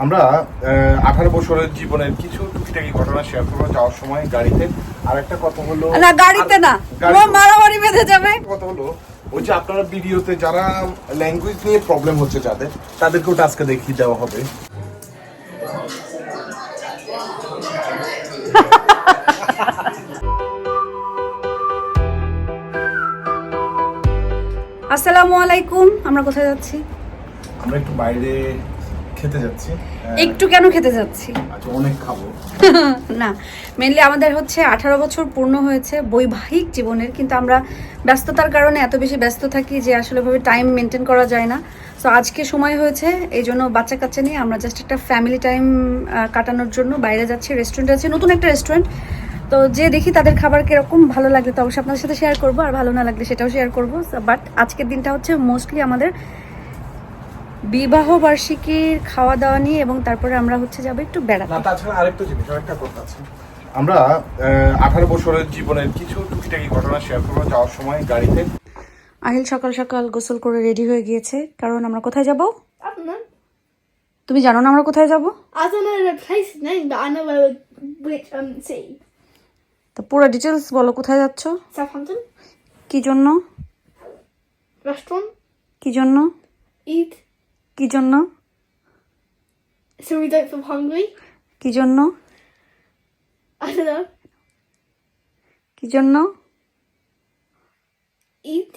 আমরা আঠারো বছরের জীবনের কিছু টুকিটাকি ঘটনা শেয়ার করব। যাওয়ার সময় গাড়িতে। আর একটা কথা হলো না গাড়িতে না। মারামারি বেঁধে যাবে। কথা হলো ওই যে আপনারা ভিডিওতে যারা ল্যাঙ্গুয়েজ নিয়ে প্রবলেম হচ্ছে যাদের তাদেরকে ওটা আজকে দেখিয়ে দেওয়া হবে। আসসালামু আলাইকুম আমরা কোথায় যাচ্ছি? আমরা একটু বাইরে খেতে যাচ্ছি। একটু কেন খেতে যাচ্ছি? আচ্ছা অনেক খাব। না মেনলি আমাদের হচ্ছে আঠারো বছর পূর্ণ হয়েছে বৈবাহিক জীবনের কিন্তু আমরা ব্যস্ততার কারণে এত বেশি ব্যস্ত থাকি যে আসলে ভাবে টাইম মেনটেন করা যায় না। সো আজকে সময় হয়েছে এই জন্য বাচ্চা কাচ্চা নিয়ে আমরা জাস্ট একটা ফ্যামিলি টাইম কাটানোর জন্য বাইরে যাচ্ছি রেস্টুরেন্ট আছে নতুন একটা রেস্টুরেন্ট তো যে দেখি তাদের খাবার কীরকম ভালো লাগলে তো অবশ্যই আপনাদের সাথে শেয়ার করব আর ভালো না লাগলে সেটাও শেয়ার করব। বাট আজকের দিনটা হচ্ছে মোস্টলি আমাদের বিবাহ বার্ষিকীর খাওয়া দাওয়া নিয়ে এবং তারপরে আমরা হচ্ছে যাব একটু বেড়াতে। না তাছাড়া আরেকটা জিনিস আরেকটা কথা আছে। আমরা আঠারো বছরের জীবনের কিছু টুকিটাকি ঘটনা শেয়ার করব। যাওয়ার সময় গাড়িতে। আহিল সকাল সকাল গোসল করে রেডি হয়ে গিয়েছে। কারণ আমরা কোথায় যাব? তুমি জানো না আমরা কোথায় যাব? Um. তো পুরো ডিটেলস বলো কোথায় যাচ্ছ? কি জন্য? Restaurant. কি জন্য? Eat? কি জন্য সুমি দেখ খুব কি জন্য কি জন্য ঈদ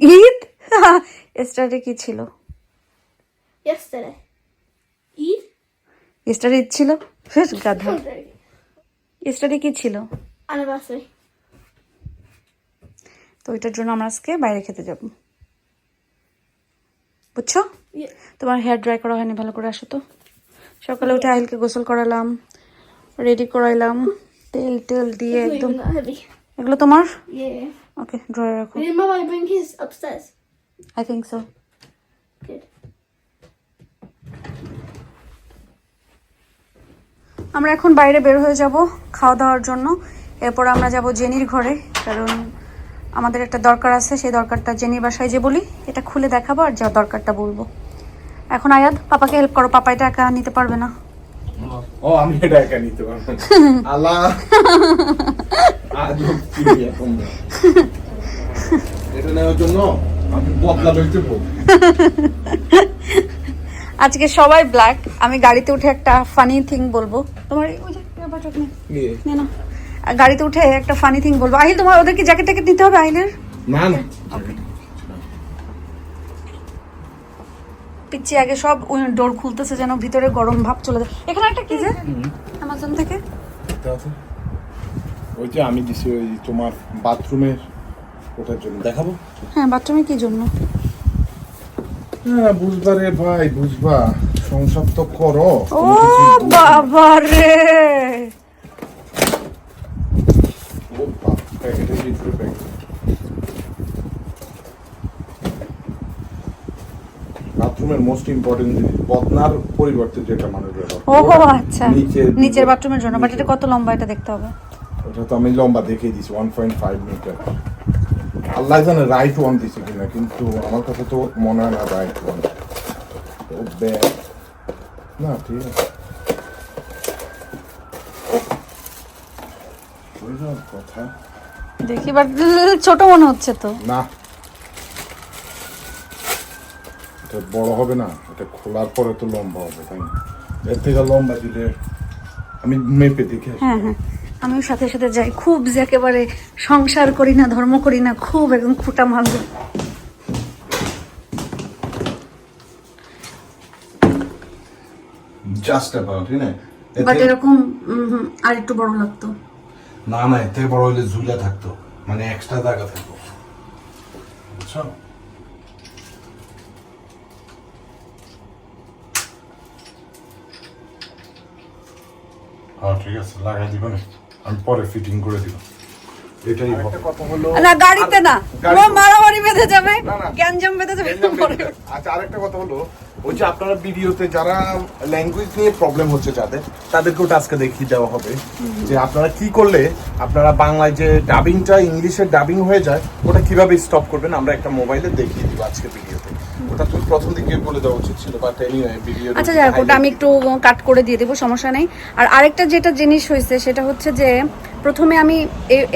ঈদ এস্টারে কি ছিল? এস্টারে ঈদ ছিল? শেষ কি ছিল? আনবাসে তো ওইটার জন্য আমরা আজকে বাইরে খেতে যাব। বুঝছ? তোমার হেয়ার ড্রাই করা হয়নি ভালো করে আসো তো। সকালে উঠে আহিলকে গোসল করালাম রেডি করাইলাম তেল তেল দিয়ে একদম. এগুলো তোমার? ওকে ড্রয়ে রাখো? আই থিঙ্ক সো আমরা এখন বাইরে বের হয়ে যাব খাওয়া দাওয়ার জন্য। এরপর আমরা যাব জেনির ঘরে কারণ আমাদের একটা দরকার আছে সেই দরকারটা জেনির বাসায় যে বলি এটা খুলে দেখাবো আর যা দরকারটা বলব। এখন আয়াদ পাপাকে হেল্প করো পাপা এটা একা নিতে পারবে না। ও আমি এটা একা নিতে পারব আল্লাহ। আজব কি এখন। এটা নেওয়ার জন্য আমি বদলা লইতে আজকে সবাই ব্ল্যাক আমি গাড়িতে উঠে একটা ফানি থিং বলব। তোমার ওই যে ব্যাপারটা নে, নে না। গাড়িতে উঠে একটা ফানি থিং বলব। আহিল তোমার ওদের কি জ্যাকেট ট্যাকেট নিতে হবে আহিলের? না না। পিচ্ছি আগে সব ডোর খুলতেছে যেন ভিতরে গরম ভাব চলে যায়। এখানে একটা কি যে? অ্যামাজন থেকে। ওই যে আমি দিছি ওই তোমার বাথরুমের ওটার জন্য। দেখাবো? হ্যাঁ বাথরুমে কি জন্য? হ্যাঁ বুঝবা রে ভাই বুঝবা। সংসার তো করো ও বাবা রে ও বাপ, প্যাকেটের ভিতরে প্যাকেট। বাথরুমের মোস্ট ইম্পর্টেন্ট জিনিস বদনার পরিবর্তে যেটা ব্যবহার ও আচ্ছা। নিচের নিচের বাথরুমের জন্য বাট এটা কত লম্বা এটা দেখতে হবে? ওটা তো আমি লম্বা দেখে দিছি one point five metre Allah জানে রাইট ওয়ান দিছে কিনা কিন্তু আমার কাছে তো মনে হয় না রাইট ওয়ান ব্যাগ না ঠিক আছে। কথা। দেখি বাট ছোট মনে হচ্ছে তো। না এটা বড় হবে না এটা খোলার পরে তো লম্বা হবে তাই না? এর থেকে লম্বা দিলে আমি মেপে দেখে। হ্যাঁ হ্যাঁ। আমিও সাথে সাথে যাই। খুব যে একেবারে সংসার করি না ধর্ম করি না খুব একদম খুঁটা মারবে জাস্ট অ্যাবাউট না বাট এরকম আর একটু বড় লাগতো। না না এর থেকে বড় হলে ঝুলে থাকতো মানে এক্সট্রা জায়গা থাকতো। বুঝছ? হ্যাঁ ঠিক আছে লাগাই দিব না আমি পরে ফিটিং করে দিব। এটাই একটা কথা হলো না গাড়িতে না। তোমার মারামারি বেঁধে যাবে। গ্যাঞ্জাম বেঁধে যাবে আচ্ছা আরেকটা কথা হলো ওই যে আপনারা ভিডিওতে যারা ল্যাঙ্গুয়েজ নিয়ে প্রবলেম হচ্ছে যাদের তাদেরকে ওটা আজকে দেখিয়ে দেওয়া হবে যে আপনারা কি করলে আপনারা বাংলায় যে ডাবিংটা ইংলিশের ডাবিং হয়ে যায় ওটা কীভাবে স্টপ করবেন আমরা একটা মোবাইলে দেখিয়ে দিব আজকে ভিডিওতে ওটা তুমি প্রথম দিকে বলে দেওয়া উচিত ছিল বাট এনিওয়ে ভিডিও আচ্ছা যাই হোক, আমি একটু কাট করে দিয়ে দেবো সমস্যা নেই। আর আরেকটা যেটা জিনিস হয়েছে সেটা হচ্ছে যে প্রথমে আমি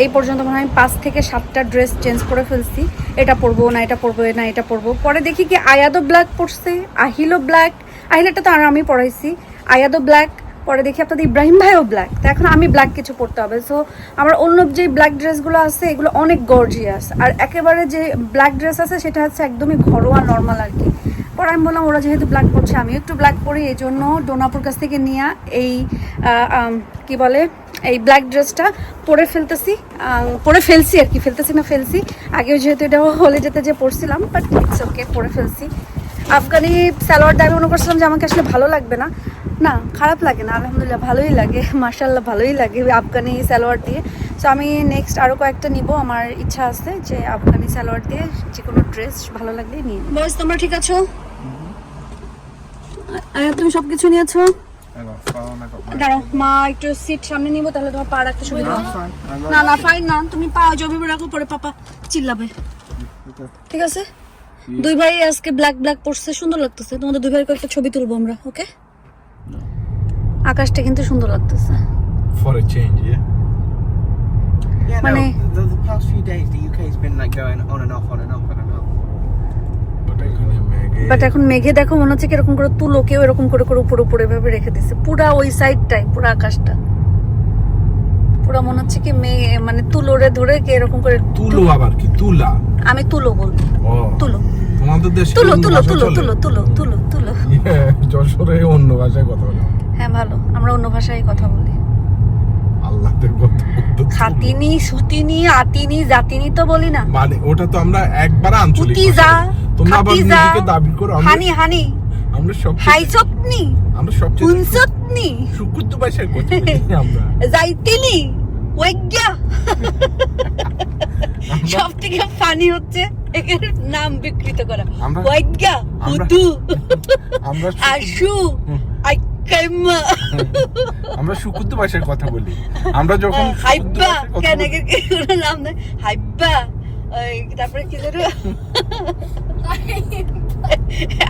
এই- পর্যন্ত মনে হয় পাঁচ থেকে সাতটা ড্রেস চেঞ্জ করে ফেলছি। এটা পরবো না এটা পরবো না এটা পরবো। পরে দেখি কি আয়াদো ব্ল্যাক পরছে আহিলো ব্ল্যাক আহিলাটা তো আর আমি পড়াইছি। আয়াদো ব্ল্যাক পরে দেখি আপনাদের ইব্রাহিম ভাইও ব্ল্যাক তো এখন আমি ব্ল্যাক কিছু পরতে হবে। সো আমার অন্য যে ব্ল্যাক ড্রেসগুলো আছে, এগুলো অনেক গর্জিয়াস আর একেবারে যে ব্ল্যাক ড্রেস আছে, সেটা হচ্ছে একদমই ঘরোয়া নর্মাল আর কি। পরে আমি বললাম, ওরা যেহেতু ব্ল্যাক পরছে আমিও একটু ব্ল্যাক পরি এই জন্য ডোনাপুর কাছ থেকে নিয়ে এই কি বলে, এই ব্ল্যাক ড্রেসটা পরে ফেলতেছি। পরে ফেলছি আর কি, ফেলতেছি না ফেলছি। আগেও যেহেতু এটা হলে যেতে যে পরছিলাম বাট ইটস ওকে পরে ফেলছি। আফগানি সালোয়ার দিয়ে আমি মনে করছিলাম যে আমাকে আসলে ভালো লাগবে না। না খারাপ লাগে না আলহামদুলিল্লাহ ভালোই লাগে মার্শাল্লাহ ভালোই লাগে আফগানি সালোয়ার দিয়ে। সো আমি নেক্সট আরও কয়েকটা নিব আমার ইচ্ছা আছে যে আফগানি সালোয়ার দিয়ে যে কোনো ড্রেস ভালো লাগলেই নিই বয়স তোমরা ঠিক আছো? তুমি সব কিছু নিয়েছো দাঁড়াও মা একটু সিট সামনে নিবো তাহলে তোমার পা রাখতে সুবিধা না না ফাইন না তুমি পা জমিবে রাখো পরে পাপা চিল্লাবে। ঠিক আছে? দুই ভাই আজকে ব্ল্যাক ব্ল্যাক পড়ছে সুন্দর লাগতেছে। তোমাদের দুই ভাইয়ের কয়েকটা ছবি তুলবো আমরা ওকে আকাশটা কিন্তু সুন্দর লাগতেছে। For a change yeah Yeah, no, Money. the, the past few days the UK's been like going on and off, on and off, on and off. But এখানে মেঘে বাট এখন মেঘে দেখো মনে হচ্ছে কি এরকম করে তুলো কেউ এরকম করে করে উপরে উপরে ভাবে রেখে দিছে। পুরা ওই সাইডটাই পুরা আকাশটা। পুরা মনে হচ্ছে কি মেঘ মানে তুলোরে ধরে কে এরকম করে তুলো আবার কি? তুলা? আমি তুলো বলব। তুলো। তোমাদের দেশে তুলো তুলো তুলো তুলো তুলো তুলো তুলো। Yeah, যশোরে অন্য ভাষায় কথা বলে। হ্যাঁ ভালো। আমরা অন্য ভাষায় কথা বলি। আল্লাহদের কথা খাতিনি সুতিনি আতিনি জাতিনি তো বলি না। মানে ওটা তো আমরা একবার আঞ্চলিক উতিজা ভাষা। তোমরা আবার নিজেকে দাবি করো হানি হানি। আমরা সব হাইসতনি আমরা সবচেয়ে হুনসতনি সুকুত ভাষায় কথা বলি আমরা। যাইতিনি ওয়েজ্ঞা সব থেকে ফানি হচ্ছে এর নাম বিকৃত করা। ওয়েজ্ঞা আমরা- হুতু আশু আইকাইমা আমরা সুকুত ভাষায় কথা বলি। আমরা যখন হাইব্বা। কেন নাম হাইব্বা। তারপরে কি যেন?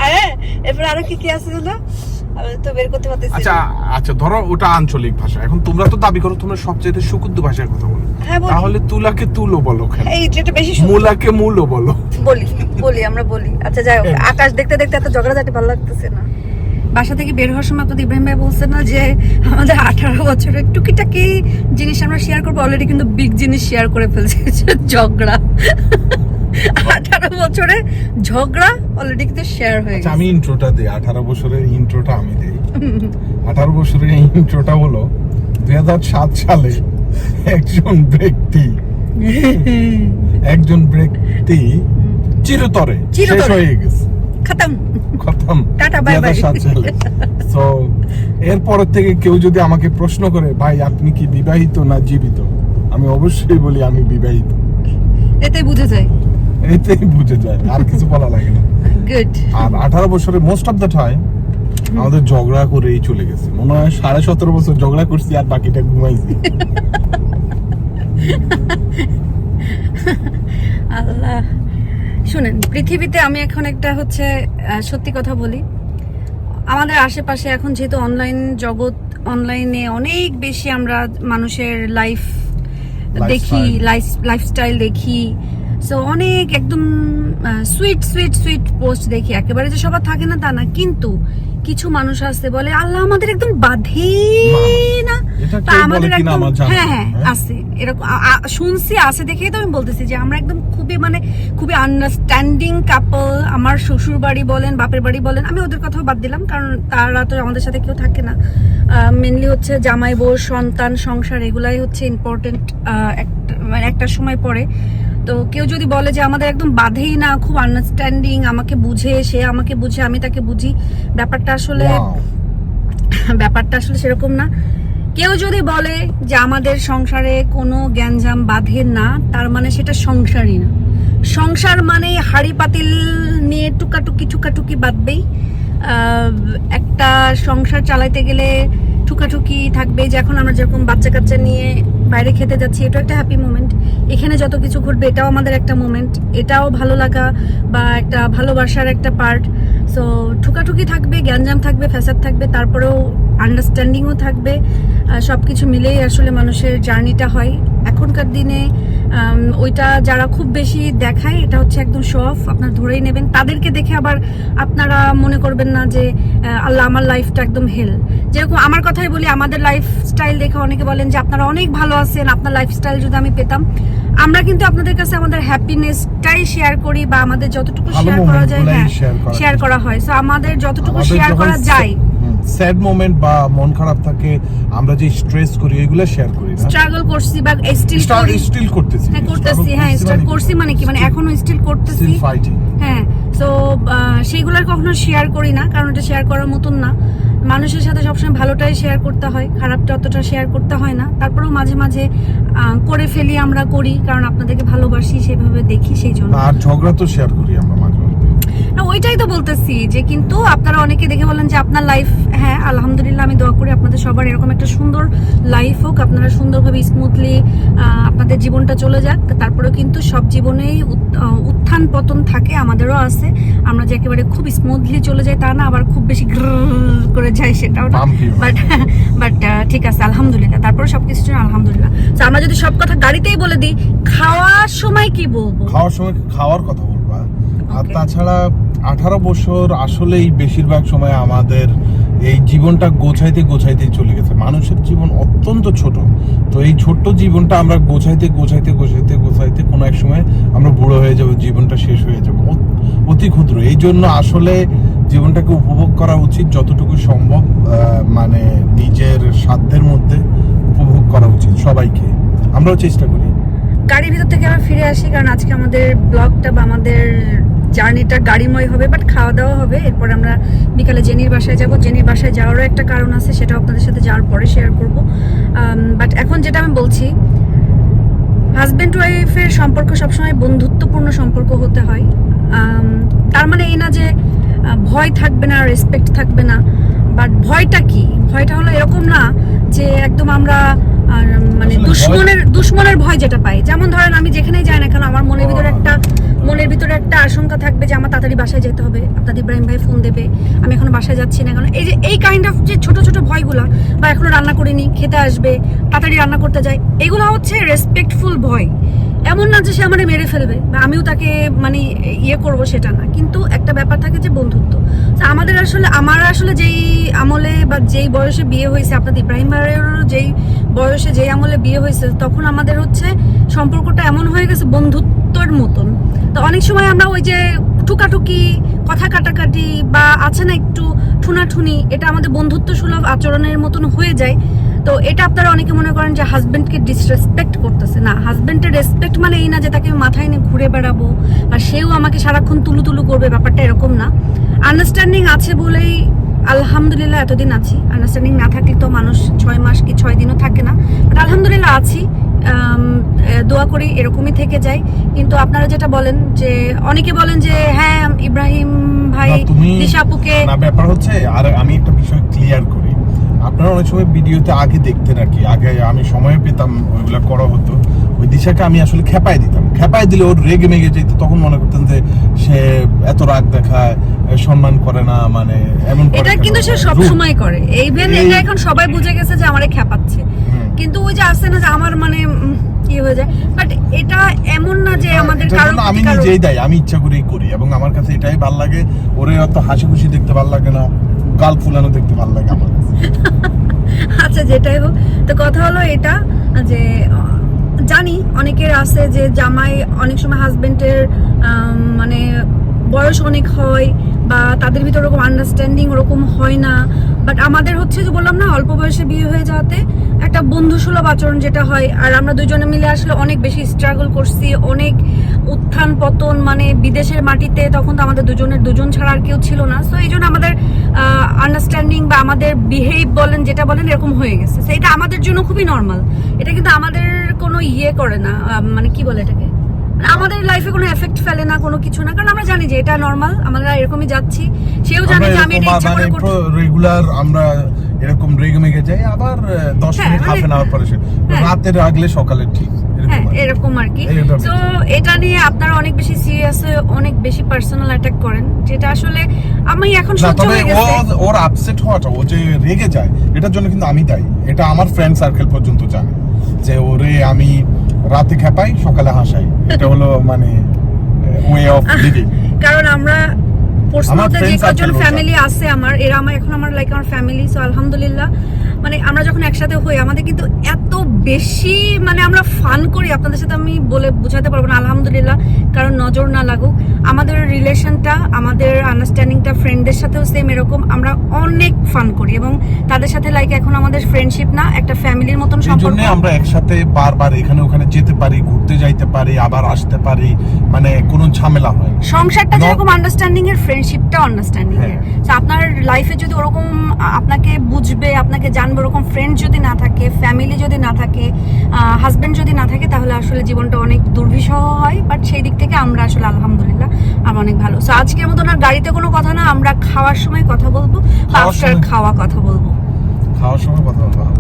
হ্যাঁ এরপর আরও কি কি আছে জানো তো বের করতে পারতেছি আচ্ছা আচ্ছা ধরো ওটা আঞ্চলিক ভাষা। এখন তোমরা তো দাবি করো তোমরা সবচেয়ে সুকুত ভাষায় কথা বলো। হ্যাঁ তাহলে তুলাকে তুলো বলো এই যেটা বেশি। মূলাকে বলো। বলি বলি আমরা বলি। আচ্ছা যাই হোক আকাশ দেখতে দেখতে এত ঝগড়াঝাটি ভালো লাগতেছে না। বাসা থেকে বের হওয়ার সময় আপনাদের ইব্রাহিম ভাই বলছেন না যে আমাদের আঠারো বছরের টুকিটাকি জিনিস আমরা শেয়ার করব অলরেডি কিন্তু বিগ জিনিস শেয়ার করে ফেলছে ঝগড়া। আঠারো বছরে ঝগড়া অলরেডি কিন্তু শেয়ার হয়ে আচ্ছা গেছে। আমি ইন্ট্রোটা দিই আঠারো বছরের ইন্ট্রোটা আমি দিই। আঠারো বছরের ইন্ট্রোটা হলো দুই হাজার সাত সালে একজন ব্যক্তি একজন ব্যক্তি চিরতরে শেষ চিরতরে। হয়ে গেছে। খতম। খতম। টাটা, bye। তো এরপরের থেকে কেউ যদি আমাকে প্রশ্ন করে ভাই আপনি কি বিবাহিত না জীবিত? আমি অবশ্যই বলি আমি বিবাহিত। এতে বুঝে যায়। এতেই বুঝে যায়। আর কিছু বলা লাগে না। গুড আর আঠারো বছরে মোস্ট অফ দ্য টাইম আমাদের ঝগড়া করেই চলে গেছে। মনে হয় সাড়ে সতেরো বছর ঝগড়া করছি আর বাকিটা ঘুমাইছি। আল্লাহ। শুনেন পৃথিবীতে আমি এখন একটা হচ্ছে সত্যি কথা বলি। আমাদের আশেপাশে এখন যেহেতু অনলাইন জগৎ অনলাইনে অনেক বেশি আমরা মানুষের লাইফ দেখি লাইফ লাইফস্টাইল দেখি। সো অনেক একদম সুইট সুইট সুইট পোস্ট দেখি। একেবারে যে সবার থাকে না তা না কিন্তু কিছু মানুষ আছে বলে আল্লাহ আমাদের একদম বাধে না। তা আমাদের একদম হ্যাঁ হ্যাঁ হ্যাঁ? আছে। এরকম শুনছি আছে দেখেই তো আমি বলতেছি যে আমরা একদম খুবই মানে খুবই আন্ডারস্ট্যান্ডিং কাপল আমার শ্বশুর বাড়ি বলেন বাপের বাড়ি বলেন আমি ওদের কথাও বাদ দিলাম কারণ তারা তো আমাদের সাথে কেউ থাকে না। মেনলি হচ্ছে জামাই বউ সন্তান সংসার এগুলাই হচ্ছে ইম্পর্টেন্ট মানে একটা সময় পরে তো কেউ যদি বলে যে আমাদের একদম বাধেই না খুব আন্ডারস্ট্যান্ডিং আমাকে বুঝে সে আমাকে বুঝে আমি তাকে বুঝি ব্যাপারটা আসলে ব্যাপারটা আসলে সেরকম না। কেউ যদি বলে যে আমাদের সংসারে কোনো জ্ঞানজাম বাঁধে না, তার মানে সেটা সংসারই না। সংসার মানে হাড়ি পাতিল নিয়ে টুকাটুকি টুকাটুকি বাঁধবেই। একটা সংসার চালাইতে গেলে ঠুকাঠুকি থাকবে, যে এখন আমরা যেরকম বাচ্চা কাচ্চা নিয়ে বাইরে খেতে যাচ্ছি, এটাও একটা হ্যাপি মোমেন্ট এখানে যত কিছু ঘটবে, এটাও আমাদের একটা মোমেন্ট এটাও ভালো লাগা বা একটা ভালোবাসার একটা পার্ট সো ঠুকাঠুকি থাকবে, গ্যাঞ্জাম থাকবে, ফ্যাসাদ থাকবে, তারপরেও আন্ডারস্ট্যান্ডিংও থাকবে। সব কিছু মিলেই আসলে মানুষের জার্নিটা হয়। এখনকার দিনে ওইটা যারা খুব বেশি দেখায় এটা হচ্ছে একদম শো অফ আপনারা ধরেই নেবেন। তাদেরকে দেখে আবার আপনারা মনে করবেন না যে আল্লাহ আমার লাইফটা একদম হেল যেরকম আমার কথাই বলি আমাদের লাইফস্টাইল দেখে অনেকে বলেন যে আপনারা অনেক ভালো আছেন আপনার লাইফস্টাইল যদি আমি পেতাম। আমরা কিন্তু আপনাদের কাছে আমাদের হ্যাপিনেসটাই শেয়ার করি বা আমাদের যতটুকু শেয়ার করা যায় হ্যাঁ শেয়ার করা হয়। সো আমাদের যতটুকু শেয়ার করা যায় স্যাড মোমেন্ট বা মন খারাপ থাকে আমরা যে স্ট্রেস করি এগুলো শেয়ার করি না। স্ট্রাগল করছি বা স্টিল করি। স্টিল করতেছি। হ্যাঁ করতেছি হ্যাঁ স্টার্ট করছি মানে কি? মানে এখনও স্টিল করতেছি। স্টিল ফাইটিং হ্যাঁ তো সেইগুলোর কখনো শেয়ার করি না কারণ এটা শেয়ার করার মতন না। মানুষের সাথে সবসময় ভালোটাই শেয়ার করতে হয় খারাপটা অতটা শেয়ার করতে হয় না। তারপরেও মাঝে মাঝে করে ফেলি আমরা করি কারণ আপনাদেরকে ভালোবাসি সেভাবে দেখি সেই জন্য। আর ঝগড়া তো শেয়ার করি আমরা মাঝে। না ওইটাই তো বলতেছি যে কিন্তু আপনারা অনেকে দেখে বলেন যে আপনার লাইফ হ্যাঁ আলহামদুলিল্লাহ আমি দোয়া করি আপনাদের সবার এরকম একটা সুন্দর লাইফ হোক আপনারা সুন্দরভাবে স্মুথলি আপনাদের জীবনটা চলে যাক। তারপরেও কিন্তু সব জীবনেই উত- উত্থান পতন থাকে আমাদেরও আছে। আমরা যে একেবারে খুব স্মুথলি চলে যাই তা না আবার খুব বেশি করে যাই সেটাও না। বাট বাট ঠিক আছে আলহামদুলিল্লাহ তারপরে সবকিছুর জন্য আলহামদুলিল্লাহ। তো আমরা যদি সব কথা গাড়িতেই বলে দিই খাওয়ার সময় কি বলব? খাওয়ার সময় খাওয়ার কথা বলবা আর তাছাড়া আঠারো বছর আসলেই বেশিরভাগ সময় আমাদের এই জীবনটা গোছাইতে গোছাইতে চলে গেছে। মানুষের জীবন অত্যন্ত ছোট। তো এই ছোট্ট জীবনটা আমরা গোছাইতে গোছাইতে গোছাইতে গোছাইতে কোনো এক সময় আমরা বুড়ো হয়ে যাব, জীবনটা শেষ হয়ে যাবে। অতি ক্ষুদ্র। এই জন্য আসলে জীবনটাকে উপভোগ করা উচিত যতটুকু সম্ভব মানে নিজের সাধ্যের মধ্যে উপভোগ করা উচিত সবাইকে। আমরাও চেষ্টা করি। গাড়ির ভিতর থেকে আমরা ফিরে আসি, কারণ আজকে আমাদের ব্লগটা বা আমাদের জার্নিটা গাড়িময় হবে বাট খাওয়া দাওয়া হবে। এরপর আমরা বিকালে জেনির বাসায় যাব। জেনির বাসায় যাওয়ারও একটা কারণ আছে সেটা আপনাদের সাথে যাওয়ার পরে শেয়ার করব। বাট এখন যেটা আমি বলছি হাজব্যান্ড ওয়াইফের সম্পর্ক সবসময় বন্ধুত্বপূর্ণ সম্পর্ক হতে হয়। তার মানে এই না যে ভয় থাকবে না রেসপেক্ট থাকবে না। বাট ভয়টা কি? ভয়টা হলো এরকম না যে একদম আমরা মানে দুশ্মনের দুশ্মনের ভয় যেটা পাই। যেমন ধরেন আমি যেখানেই যাই না কেন আমার মনের ভিতরে একটা মনের ভিতরে একটা আশঙ্কা থাকবে যে আমার তাড়াতাড়ি বাসায় যেতে হবে। আপনাদের ইব্রাহিম ভাই ফোন দেবে আমি এখন বাসায় যাচ্ছি না কেন। এই যে এই কাইন্ড অফ যে ছোট ছোট ভয়গুলা বা এখনও রান্না করিনি খেতে আসবে তাড়াতাড়ি রান্না করতে যাই এগুলো হচ্ছে রেসপেক্টফুল ভয়। এমন না যে সে আমারে মেরে ফেলবে বা আমিও তাকে মানে ইয়ে করব সেটা না। কিন্তু একটা ব্যাপার থাকে যে বন্ধুত্ব। আমাদের আসলে, আমার আসলে যেই আমলে বা যেই বয়সে বিয়ে হয়েছে আপনাদের ইব্রাহিম ভাইয়েরও যেই বয়সে যেই আমলে বিয়ে হয়েছে, তখন আমাদের হচ্ছে সম্পর্কটা এমন হয়ে গেছে বন্ধুত্বর মতন। তো অনেক সময় আমরা ওই যে টুকাটুকি কথা কাটাকাটি বা আছে না একটু ঠুনাঠুনি, এটা আমাদের বন্ধুত্ব সুলভ আচরণের মতন হয়ে যায়। তো এটা আপনারা অনেকে মনে করেন যে হাজবেন্ডকে ডিসরেসপেক্ট করতেছে। না হাজবেন্ডের রেসপেক্ট মানে এই না যে তাকে মাথায় নিয়ে ঘুরে বেড়াবো বা সেও আমাকে সারাক্ষণ তুলু তুলু করবে ব্যাপারটা এরকম না। আন্ডারস্ট্যান্ডিং আছে বলেই আলহামদুলিল্লাহ এতদিন আছি। আন্ডারস্ট্যান্ডিং না থাকলে তো মানুষ ছয় মাস কি ছয় দিনও থাকে না। বাট আলহামদুলিল্লাহ আছি। দোয়া করি এরকমই থেকে যাই কিন্তু আপনারা যেটা বলেন যে অনেকে বলেন যে হ্যাঁ ইব্রাহিম ভাই দিশা আপুকে না ব্যাপার হচ্ছে আর আমি একটা বিষয় ক্লিয়ার করি। আপনারা অনেক সময় ভিডিওতে আগে দেখতেন আর কি। আগে আমি সময় পেতাম ওইগুলো করা হতো। ওই দিশাকে আমি আসলে খেপায় দিতাম। খেপায় দিলে ওর রেগে মেগে যেত তখন মনে করতেন যে সে এত রাগ দেখায় সম্মান করে না মানে এমন এটা কিন্তু সে সব সময় করে। এইভেন এই- এটা এখন সবাই বুঝে গেছে যে আমারে খেপাচ্ছে। কিন্তু ওই যে আসে না যে আমার মানে কি হয়ে যায়? বাট এটা এমন না যে আমাদের এটার কারও জন্য আমি নিজেই দেয় আমি ইচ্ছা করেই করি। এবং আমার কাছে এটাই ভালো লাগে ওরে অত হাসি খুশি দেখতে ভালো লাগে না। গাল ফুলানো দেখতে ভালো লাগে আমার আচ্ছা যেটাই হোক। তো কথা হলো এটা, যে, জানি অনেকের আছে যে, জামাই অনেক সময় হাজবেন্ডের মানে বয়স অনেক হয় বা তাদের ভিতরে ওরকম আন্ডারস্ট্যান্ডিং ওরকম হয় না। বাট আমাদের হচ্ছে যে বললাম না, অল্প বয়সে বিয়ে হয়ে যাওয়াতে একটা বন্ধুসুলভ আচরণ যেটা হয়, আর আমরা দুজনে মিলে আসলে অনেক বেশি স্ট্রাগল করছি, অনেক উত্থান পতন মানে বিদেশের মাটিতে তখন তো আমাদের দুজনের দুজন ছাড়া আর কেউ ছিল না। সো এই জন্য আমাদের আন্ডারস্ট্যান্ডিং বা আমাদের বিহেভ বলেন যেটা বলেন এরকম হয়ে গেছে। So এটা আমাদের জন্য খুবই নর্মাল এটা কিন্তু আমাদের কোনো ইয়ে করে না মানে কি বলে এটাকে? মানে আমাদের লাইফে কোনো এফেক্ট ফেলে না কোনো কিছু না। কারণ আমরা জানি যে এটা নর্মাল আমরা এরকমই যাচ্ছি। সেও জানে যে আমি এটা ইচ্ছা করে করছি। রেগুলার আমরা এরকম রেগে মেগে যায় আবার আহ, দশ হ্যাঁ, মিনিট মানে- হাফ এন আওয়ার পরে হ্যাঁ। রাতে রাগলে সকালে ঠিক। হ্যাঁ এরকম আর কি। তো এটা নিয়ে আপনারা অনেক বেশি সিরিয়াস অনেক বেশি পার্সোনাল অ্যাটাক করেন যেটা আসলে আমি এখন সহ্য হয়ে গেছে। ওর আপসেট হওয়াটা ও যে রেগে যায় এটার জন্য কিন্তু আমি দায়ী। এটা আমার ফ্রেন্ড সার্কেল পর্যন্ত জানে যে ওরে আমি রাতে খেপাই সকালে হাসাই। এটা হলো মানে ওয়ে অফ লিভিং কারণ আমরা যে কজন ফ্যামিলি আছে আমার এরা আমার এখন আমার লাইক আমার ফ্যামিলি সো আলহামদুলিল্লাহ। মানে আমরা যখন একসাথে হই আমাদের কিন্তু এত বেশি মানে আমরা ফান করি। আপনাদের সাথে আমি বলে বোঝাতে পারব না আলহামদুলিল্লাহ কারণ নজর না লাগুক। আমাদের রিলেশনটা আমাদের আন্ডারস্ট্যান্ডিংটা ফ্রেন্ডদের সাথেও সেম এরকম। আমরা অনেক ফান করি এবং তাদের সাথে লাইক এখন আমাদের ফ্রেন্ডশিপ না একটা ফ্যামিলির মতন সম্পর্ক। আমরা একসাথে বারবার এখানে ওখানে যেতে পারি ঘুরতে যাইতে পারি আবার আসতে পারি। মানে কোনো ঝামেলা হয় সংসারটা যেরকম আন্ডারস্ট্যান্ডিং এর ফ্রেন্ডশিপটা আন্ডারস্ট্যান্ডিং এর। আপনার লাইফে যদি ওরকম আপনাকে বুঝবে আপনাকে জানবে ওরকম ফ্রেন্ড যদি না থাকে ফ্যামিলি যদি না থাকে হাজব্যান্ড যদি না থাকে তাহলে আসলে জীবনটা অনেক দুর্বিষহ হয় বাট সেই দিক থেকে আমরা আসলে আলহামদুলিল্লাহ আমরা অনেক ভালো। সো আজকের মতন আর গাড়িতে কোনো কথা না আমরা খাওয়ার সময় কথা বলব আফটার খাওয়া কথা বলব। খাওয়ার সময় কথা বলব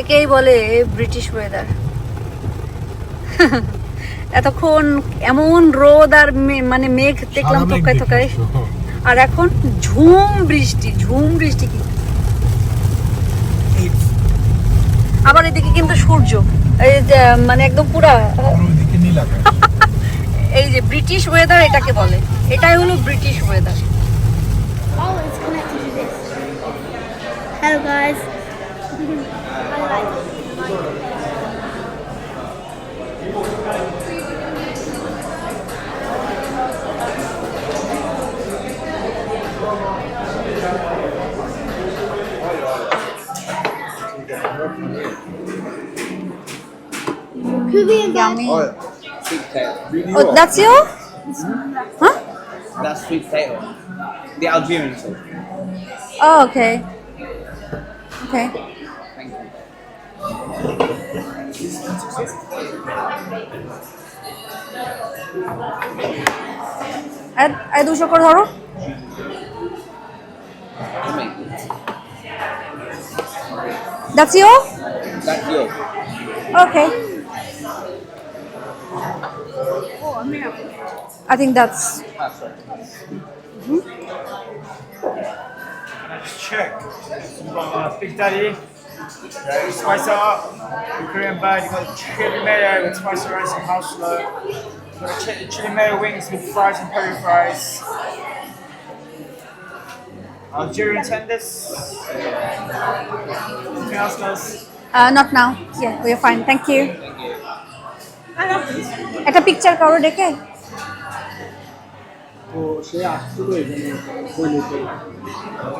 একেই বলে ব্রিটিশ ওয়েদার এতক্ষণ এমন রোদ আর মানে মেঘ দেখলাম থকায় থকায়। আর এখন ঝুম বৃষ্টি ঝুম বৃষ্টি কি আবার এদিকে কিন্তু সূর্য এই যে মানে একদম পুরা। এই যে ব্রিটিশ ওয়েদার এটাকে বলে এটাই হলো British weather Hello guys. I like it. Hello, guys. And Yummy. Sweet potato. Oh, that's you? Huh? That's sweet potato. The Algerian sauce. Oh, okay. Okay. Thank you. আর দুশো করে ধরো Yummy. That's you? That's yours. Okay. I think that's That's right. check. Uh, Big Daddy, you spice up. The Korean bird, you've got chili mayo with spicy rice and house slow. You've got chili, chili mayo wings with fries and peri fries. Algerian tenders. Anything else, guys? uh, not now. Yeah, we are fine. Thank you. একটা picture করো ডেকে তো সে আসছিল এখানে নিতে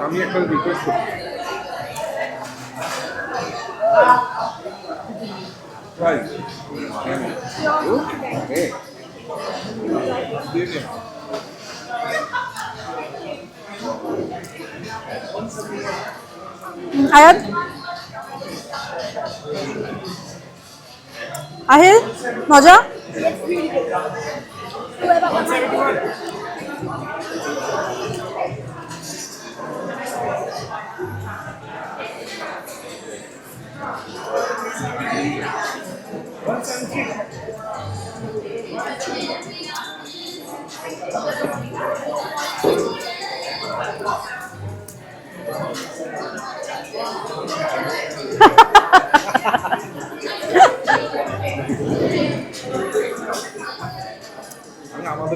আমি একটা request করি. Okay. আয়াত আহিল মজা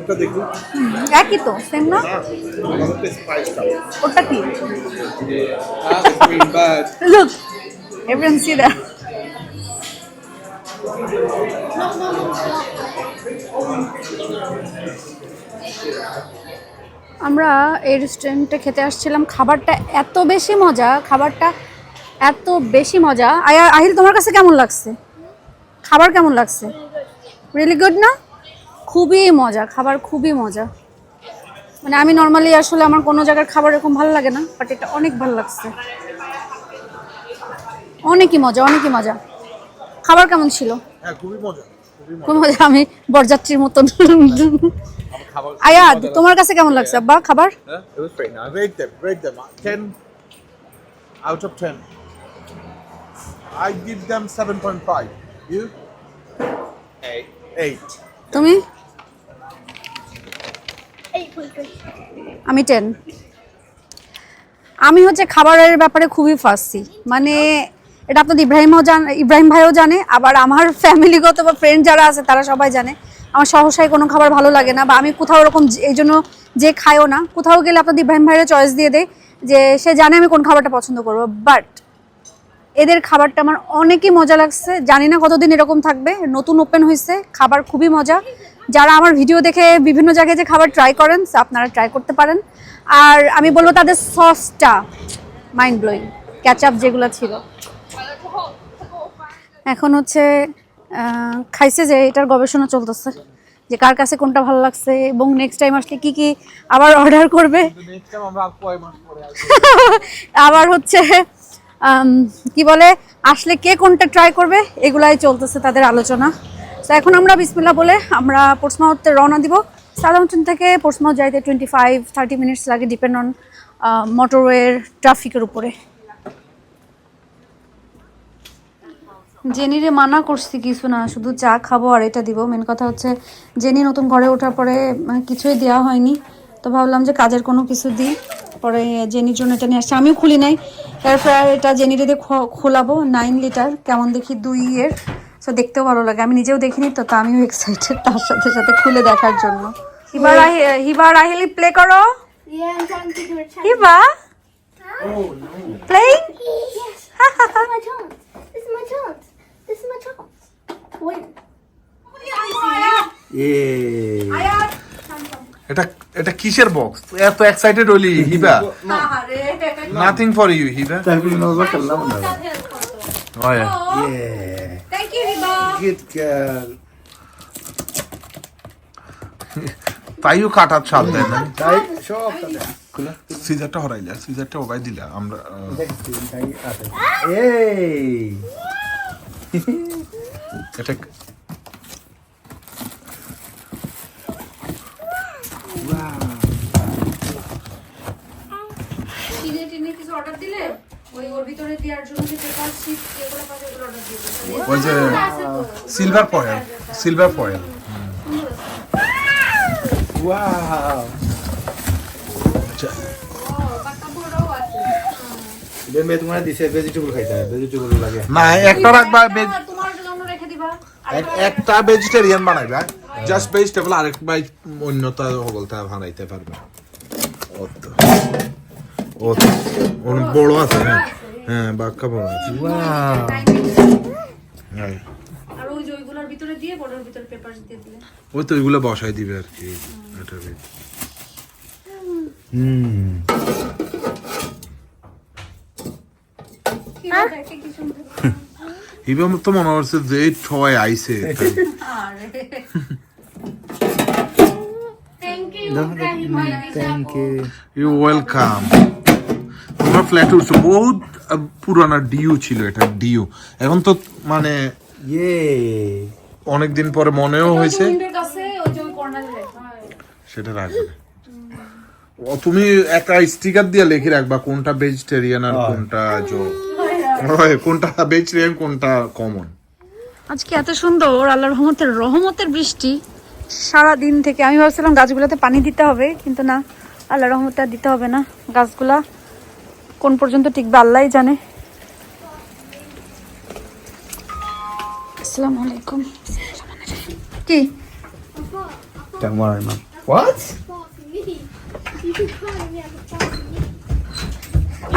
আমি আমাদেরটা দেখি একই তো সেম না? স্পাইসটা ওটা কি. Look, everyone see that. আমরা এই রেস্টুরেন্টে খেতে আসছিলাম। খাবারটা এত বেশি মজা খাবারটা এত বেশি মজা। আহিল তোমার কাছে কেমন লাগছে? খাবার কেমন লাগছে? রিয়েলি গুড না? খুবই মজা খাবার খুবই মজা মানে আমি নর্মালি আসলে আমার কোনো জায়গার খাবার এরকম ভালো লাগে না বাট এটা অনেক ভালো লাগছে অনেকই মজা অনেকই মজা খাবার কেমন ছিল হ্যাঁ খুবই মজা আমি বরযাত্রীর মতন আয়াদ তোমার কাছে কেমন লাগছে আব্বা খাবার them 10 Out of 10. I give them 7.5. You? 8. 8. তুমি 8.3. আমি টেন আমি হচ্ছে খাবারের ব্যাপারে খুবই ফার্সি মানে এটা আপনাদের ইব্রাহিমও জান, ইব্রাহিম ভাইও জানে, আবার আমার ফ্যামিলিগত বা ফ্রেন্ড যারা আছে তারা সবাই জানে। আমার সহসায় কোনো খাবার ভালো লাগে না, বা আমি কোথাও ওরকম এই জন্য যে খাইও না। কোথাও গেলে আপনাদের ইব্রাহিম ভাইয়ের চয়েস দিয়ে দেয় যে, সে জানে আমি কোন খাবারটা পছন্দ করব। বাট এদের খাবারটা আমার অনেকই মজা লাগছে। জানি না কতদিন এরকম থাকবে। নতুন ওপেন হয়েছে খাবার খুবই মজা। যারা আমার ভিডিও দেখে বিভিন্ন জায়গায় যে খাবার ট্রাই করেন আপনারা ট্রাই করতে পারেন। আর আমি বলব তাদের সসটা মাইন্ড ব্লোয়িং ক্যাচআপ যেগুলো ছিল। এখন হচ্ছে খাইছে যে এটার গবেষণা চলতেছে, যে কার কাছে কোনটা ভালো লাগছে, এবং নেক্সট টাইম আসলে কি কি আবার অর্ডার করবে। আবার হচ্ছে কি বলে, আসলে কে কোনটা ট্রাই করবে, এগুলাই চলতেছে তাদের আলোচনা। তো এখন আমরা বিসমিল্লা বলে আমরা পোর্টসমাউথে রওনা দিব। সাউদাম্পটন থেকে পোর্টসমাউথ যাইতে টোয়েন্টি ফাইভ থার্টি মিনিটস লাগে ডিপেন্ড অন মোটরওয়ের ট্রাফিকের উপরে। জেনিরে মানা করছি কিছু না শুধু চা খাব আর এটা দিব। মেন কথা হচ্ছে জেনি নতুন ঘরে ওঠার পরে মানে, কিছুই দেওয়া হয়নি। তো ভাবলাম যে কাজের কোনো কিছু দিই পরে জেনির জন্য এটা নিয়ে আসছে। আমিও খুলি নাই। এয়ার ফ্রায়ার এটা জেনিরে দিয়ে খোলাবো নাইন লিটার কেমন দেখি দুই এর তো দেখতেও ভালো লাগে। আমি নিজেও দেখিনি তো তা আমিও এক্সাইটেড তার সাথে সাথে খুলে দেখার জন্য। হিবা রাহি হিবা রাহিলি প্লে করো. হিবা। Playing win. এটা এটা কিসের বক্স এত excited Holi Hiba. Nothing for you Hiba. Oh. Thank Hiba তাইও কাটার ছাদ দেয় না। সিজারটা হরাইলা সিজারটা ওগাই দিলা আমরা এটা কিছু অর্ডার দিলে? ওই ওর ভিতরে দেওয়ার জন্য যে পেপার শিট এগুলো পাবে ওগুলো অর্ডার দিয়ে ওই যে সিলভার ফয়েল সিলভার ফয়েল তোমার দিছে ভেজিটেবল খাইতে ভেজিটেবল লাগে। না একটা রাখবা veg- তোমার জন্য রেখে দিবা এক- একটা ভেজিটেরিয়ান বানাইবা জাস্ট ভেজিটেবল আরেক বাই অন্যতা বলতে বানাইতে পারবে। বড় আছে হ্যাঁ। হ্যাঁ বাক্কা বড় আছে। হ্যাঁ। আর ওই যে ওইগুলোর ভিতরে দিয়ে বড়র ভিতরে পেপার দিয়ে দিলে। ওই তো ওইগুলো বসাই দিবে আর কি। ইবে আমার তো মনে হচ্ছে যে এই ছয় আইছে। Thank you, Ibrahim. Thank you you welcome তোমার ফ্ল্যাটে উঠছো। বহুত পুরানা ডিউ ছিল এটা ডিউ এখন তো মানে ইয়ে অনেকদিন পরে মনেও হয়েছে। সেটা রাখবে। ও তুমি একটা স্টিকার দিয়ে লিখে রাখবা কোনটা ভেজিটেরিয়ান আর কোনটা জো হয়, কোনটা ভেজিটেরিয়ান কোনটা কমন আজকে এত সুন্দর আল্লাহর রহমতের রহমতের বৃষ্টি। সারা দিন থেকে আমি ভাবছিলাম গাছগুলোতে পানি দিতে হবে কিন্তু না আল্লাহ রহমতে আর দিতে হবে না। গাছগুলা কোন পর্যন্ত টিকবে আল্লাহই জানে। আসসালামু আলাইকুম। কি? না.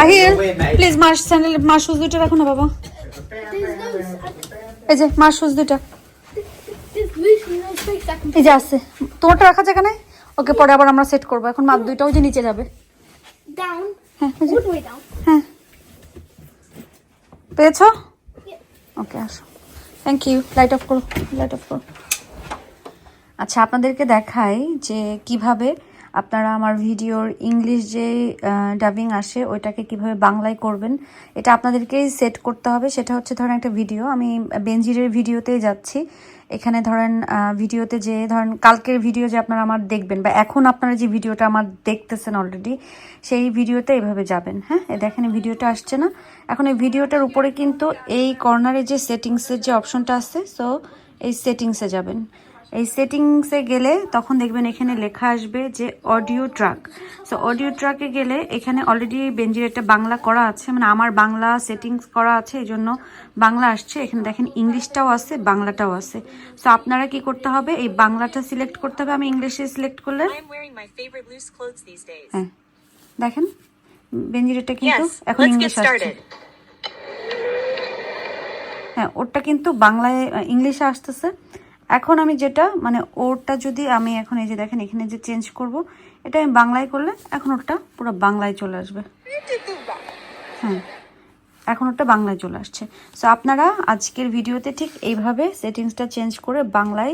আহিল প্লিজ মাস স্যান্ডেল মাস শুজ দুটো রাখো না বাবা। এই যে শুজ দুটো এই যে আছে। তোমারটা রাখা যায় কেন ওকে পরে আবার আমরা সেট করব। এখন মাপ দুইটা ওই যে নিচে যাবে. হ্যাঁ ওই যে। All the way down. পেয়েছ? ওকে আসো। থ্যাংক ইউ লাইট অফ করো লাইট অফ করো। আচ্ছা আপনাদেরকে দেখাই যে কীভাবে আপনারা আমার ভিডিওর ইংলিশ যে ডাবিং আসে, ওইটাকে কীভাবে বাংলায় করবেন, এটা আপনাদেরকেই সেট করতে হবে। সেটা হচ্ছে ধরেন একটা ভিডিও আমি বেনজিরের ভিডিওতেই যাচ্ছি। এখানে ধরেন ভিডিওতে যে, ধরেন কালকের ভিডিও যে আপনারা আমার দেখবেন, বা এখন আপনারা যে ভিডিওটা আমার দেখতেছেন অলরেডি সেই ভিডিওতে এভাবে যাবেন। হ্যাঁ দেখেন ভিডিওটা আসছে না। এখন এই ভিডিওটার উপরে কিন্তু এই কর্নারে যে সেটিংসের যে অপশনটা আছে সো এই সেটিংসে যাবেন। এই সেটিংসে গেলে তখন দেখবেন এখানে লেখা আসবে যে অডিও ট্রাক সো অডিও ট্রাকে গেলে এখানে অলরেডি বেঞ্জির একটা বাংলা করা আছে মানে আমার বাংলা সেটিংস করা আছে এই জন্য বাংলা আসছে। এখানে দেখেন ইংলিশটাও আছে বাংলাটাও আছে। সো আপনারা কি করতে হবে? এই বাংলাটা সিলেক্ট করতে হবে আমি ইংলিশে সিলেক্ট করলে. হ্যাঁ দেখেন বেঞ্জিরেটা কিন্তু এখন ইংলিশ আসছে। হ্যাঁ ওরটা কিন্তু বাংলায় ইংলিশে আসতেছে। এখন আমি যেটা মানে ওরটা যদি আমি এখন এই যে দেখেন, এখানে যে চেঞ্জ করব, এটা আমি বাংলায় করলে এখন ওরটা পুরো বাংলায় চলে আসবে। হ্যাঁ এখন ওটা বাংলায় চলে আসছে। সো আপনারা আজকের ভিডিওতে ঠিক এইভাবে সেটিংসটা চেঞ্জ করে বাংলায়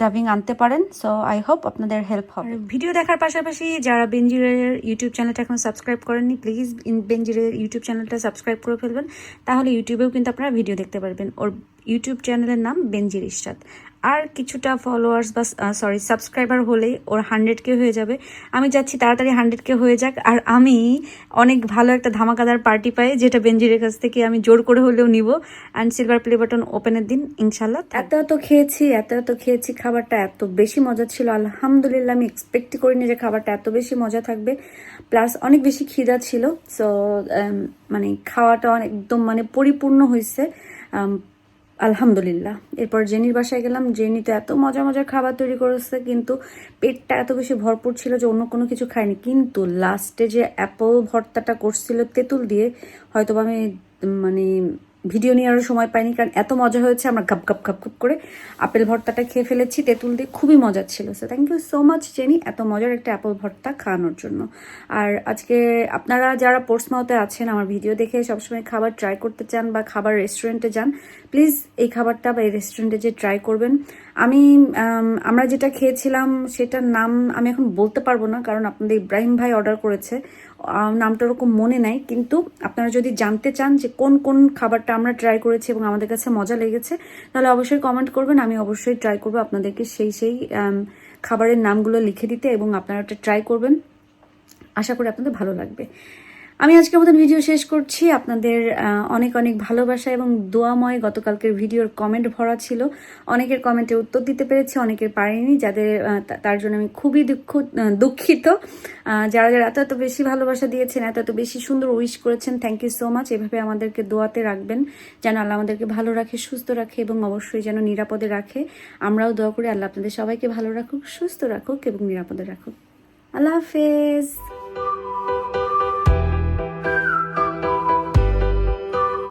ডাবিং আনতে পারেন। সো আই হোপ আপনাদের হেল্প হবে। ভিডিও দেখার পাশাপাশি যারা বেঞ্জিরের ইউটিউব চ্যানেলটা এখন সাবস্ক্রাইব করেননি প্লিজ বেঞ্জিরের ইউটিউব চ্যানেলটা সাবস্ক্রাইব করে ফেলবেন। তাহলে ইউটিউবেও কিন্তু আপনারা ভিডিও দেখতে পারবেন। ওর ইউটিউব চ্যানেলের নাম বেঞ্জির ইশরাত আর কিছুটা ফলোয়ার্স বা সরি সাবস্ক্রাইবার হলেই ওর হান্ড্রেড কে হয়ে যাবে। আমি চাচ্ছি তাড়াতাড়ি হান্ড্রেড কে হয়ে যাক। আর আমি অনেক ভালো একটা ধামাকাদার পার্টি পাই, যেটা বেঞ্জিরের কাছ থেকে আমি জোর করে হলেও নিব। অ্যান্ড সিলভার প্লে বাটন ওপেনের দিন ইনশাল্লাহ এত এত খেয়েছি, এত এত খেয়েছি, খাবারটা এত বেশি মজা ছিল। আলহামদুলিল্লাহ, আমি এক্সপেক্টই করিনি যে খাবারটা এত বেশি মজা থাকবে। প্লাস অনেক বেশি খিদা ছিল। সো মানে খাওয়াটা একদম মানে পরিপূর্ণ হয়েছে আলহামদুলিল্লাহ। এরপর জেনির বাসায় গেলাম। জেনি তো এত মজা মজার খাবার তৈরি করেছে, কিন্তু পেটটা এত বেশি ভরপুর ছিল যে অন্য কোনো কিছু খাইনি কিন্তু লাস্টে যে অ্যাপল ভর্তাটা করছিল তেঁতুল দিয়ে হয়তো আমি মানে ভিডিও নেওয়ারও সময় পাইনি, কারণ এত মজা হয়েছে, আমরা গাপ গাপ গাপ গাপ করে আপেল ভর্তাটা খেয়ে ফেলেছি, তেঁতুল দিয়ে খুবই মজা ছিল। So thank you so much Jenny, এত মজার একটা অ্যাপল ভর্তা খাওয়ানোর জন্য। আর আজকে আপনারা যারা পোর্টসমাউথে আছেন, আমার ভিডিও দেখে সবসময় খাবার ট্রাই করতে চান বা খাবার রেস্টুরেন্টে যান প্লিজ এই খাবারটা বা এই রেস্টুরেন্টে যে ট্রাই করবেন। আমি আমরা যেটা খেয়েছিলাম সেটার নাম আমি এখন বলতে পারব না, কারণ আপনাদের ইব্রাহিম ভাই অর্ডার করেছে। নামটা ওরকম মনে নাই, কিন্তু আপনারা যদি জানতে চান যে কোন কোন খাবারটা আমরা ট্রাই করেছি এবং আমাদের কাছে মজা লেগেছে, তাহলে অবশ্যই কমেন্ট করবেন। আমি অবশ্যই ট্রাই করব আপনাদেরকে সেই সেই খাবারের নামগুলো লিখে দিতে এবং আপনারা ওটা ট্রাই করবেন। আশা করি আপনাদের ভালো লাগবে। আমি আজকের মতন ভিডিও শেষ করছি। আপনাদের অনেক অনেক ভালোবাসা এবং দোয়াময় গতকালকের ভিডিওর কমেন্ট ভরা ছিল। অনেকের কমেন্টে উত্তর দিতে পেরেছি, অনেকের পারেনি, যাদের তার জন্য আমি খুবই দুঃখ দুঃখিত। যারা যারা এত এত বেশি ভালোবাসা দিয়েছেন, এত এত বেশি সুন্দর উইশ করেছেন থ্যাংক ইউ সো মাচ এভাবে আমাদেরকে দোয়াতে রাখবেন, যেন আল্লাহ আমাদেরকে ভালো রাখে, সুস্থ রাখে এবং অবশ্যই যেন নিরাপদে রাখে। আমরাও দোয়া করি, আল্লাহ আপনাদের সবাইকে ভালো রাখুক, সুস্থ রাখুক এবং নিরাপদে রাখুক। আল্লাহ হাফেজ।